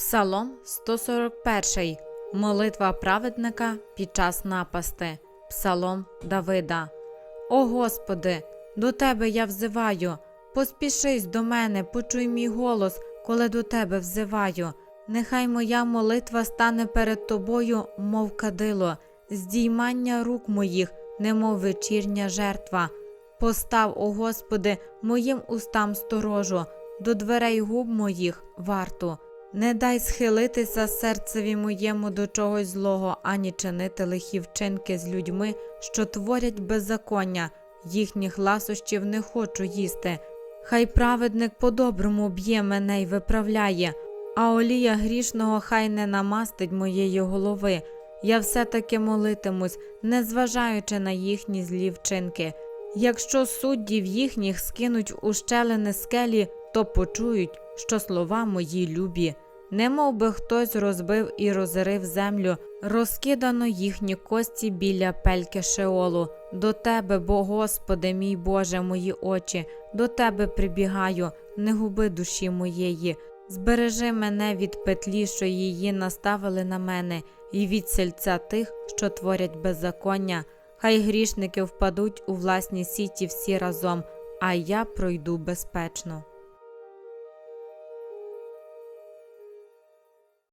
Псалом 141. Молитва праведника під час напасти. Псалом Давида. О Господи, до Тебе я взиваю. Поспішись до мене, почуй мій голос, коли до Тебе взиваю. Нехай моя молитва стане перед Тобою, мов кадило, здіймання рук моїх, немов вечірня жертва. Постав, о Господи, моїм устам сторожу, до дверей губ моїх варту. Не дай схилитися серцеві моєму до чогось злого, ані чинити лихі вчинки з людьми, що творять беззаконня, їхніх ласощів не хочу їсти. Хай праведник по-доброму б'є мене й виправляє, а олія грішного хай не намастить моєї голови. Я все таки молитимусь, незважаючи на їхні злі вчинки. Якщо суддів їхніх скинуть у щелини скелі, то почують, що слова мої любі. Немов би хтось розбив і розрив землю, розкидано їхні кості біля пельки Шеолу. До тебе, бо Господи, мій Боже, мої очі, до тебе прибігаю, не губи душі моєї. Збережи мене від петлі, що її наставили на мене, і від сельця тих, що творять беззаконня. Хай грішники впадуть у власні сіті всі разом, а я пройду безпечно.